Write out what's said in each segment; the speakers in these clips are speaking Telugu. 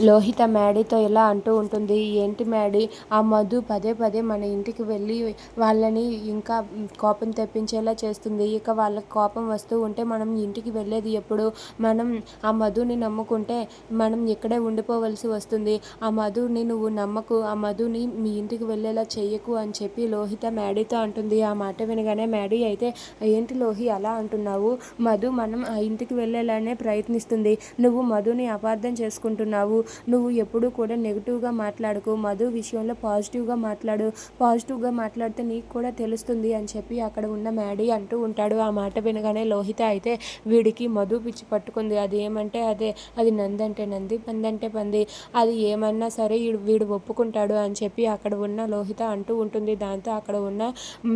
లోహిత మ్యాడీతో ఇలా అంటూ ఉంటుంది ఏంటి మ్యాడీ ఆ మధు పదే పదే మన ఇంటికి వెళ్ళి వాళ్ళని ఇంకా కోపం తెప్పించేలా చేస్తుంది. ఇక వాళ్ళకి కోపం వస్తూ ఉంటే మనం ఇంటికి వెళ్ళేది ఎప్పుడు? మనం ఆ మధుని నమ్ముకుంటే మనం ఇక్కడే ఉండిపోవలసి వస్తుంది. ఆ మధుని నువ్వు నమ్మకు ఆ మధుని మీ ఇంటికి వెళ్ళేలా చెయ్యకు అని చెప్పి లోహిత మ్యాడీతో అంటుంది. ఆ మాట వినగానే మ్యాడీ అయితే ఏంటి లోహి అలా అంటున్నావు? మధు మనం ఆ ఇంటికి వెళ్ళేలానే ప్రయత్నిస్తుంది. నువ్వు మధుని అపార్థం చేసుకుంటున్నావు. నువ్వు ఎప్పుడూ కూడా నెగిటివ్గా మాట్లాడకు మధు విషయంలో పాజిటివ్గా మాట్లాడు పాజిటివ్గా మాట్లాడితే నీకు కూడా తెలుస్తుంది అని చెప్పి అక్కడ ఉన్న మ్యాడీ అంటూ ఉంటాడు. ఆ మాట వినగానే లోహిత అయితే వీడికి మధు పిచ్చి పట్టుకుంది. అది ఏమంటే అదే అది నందంటే నంది పందంటే పంది. అది ఏమన్నా సరే వీడు ఒప్పుకుంటాడు అని చెప్పి అక్కడ ఉన్న లోహిత అంటూ ఉంటుంది. దాంతో అక్కడ ఉన్న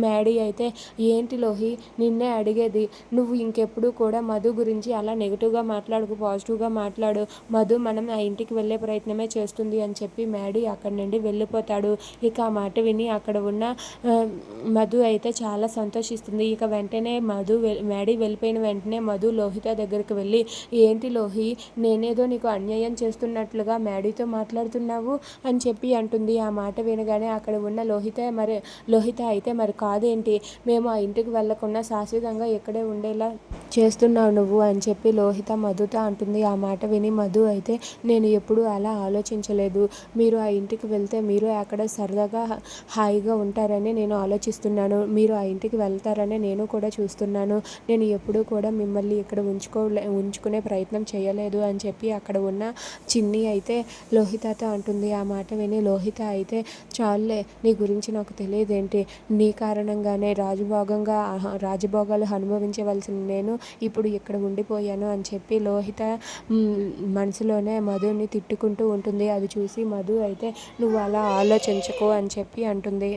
మ్యాడీ అయితే ఏంటి లోహి నిన్నే అడిగేది. నువ్వు ఇంకెప్పుడు కూడా మధు గురించి అలా నెగిటివ్గా మాట్లాడుకు పాజిటివ్గా మాట్లాడు. మధు మనం ఆ ఇంటికి వెళ్ళే ప్రయత్నమే చేస్తుంది అని చెప్పి మ్యాడీ అక్కడి నుండి వెళ్ళిపోతాడు. ఇక ఆ మాట విని అక్కడ ఉన్న మధు అయితే చాలా సంతోషిస్తుంది. ఇక వెంటనే మధు మ్యాడీ వెళ్ళిపోయిన వెంటనే మధు లోహిత దగ్గరికి వెళ్ళి ఏంటి లోహి నేనేదో నీకు అన్యాయం చేస్తున్నట్లుగా మ్యాడీతో మాట్లాడుతున్నావు? అని చెప్పి అంటుంది. ఆ మాట వినగానే అక్కడ ఉన్న లోహిత మరి లోహిత అయితే మరి కాదేంటి? మేము ఆ ఇంటికి వెళ్ళకుండా శాశ్వతంగా ఇక్కడే ఉండేలా చేస్తున్నావు నువ్వు? అని చెప్పి లోహిత మధుతో అంటుంది. ఆ మాట విని మధు అయితే నేను ఎప్పుడూ అలా ఆలోచించలేదు. మీరు ఆ ఇంటికి వెళ్తే మీరు అక్కడ సరదాగా హాయిగా ఉంటారని నేను ఆలోచిస్తున్నాను. మీరు ఆ ఇంటికి వెళ్తారని నేను కూడా చూస్తున్నాను. నేను ఎప్పుడూ కూడా మిమ్మల్ని ఇక్కడ ఉంచుకోలే ఉంచుకునే ప్రయత్నం చేయలేదు అని చెప్పి అక్కడ ఉన్న చిన్ని అయితే లోహితతో అంటుంది. ఆ మాట విని లోహిత అయితే చాలులే నీ గురించి నాకు తెలియదేంటి? నీ కారణంగానే రాజభోగంగా రాజభోగాలు అనుభవించవలసిన నేను ఇప్పుడు ఇక్కడ ఉండిపోయాను అని చెప్పి లోహిత మనసులోనే మధుని తిట్టుకుంటూ ఉంటుంది. అది చూసి మధు అయితే నువ్వు అలా ఆలోచించకు అని చెప్పి అంటుంది.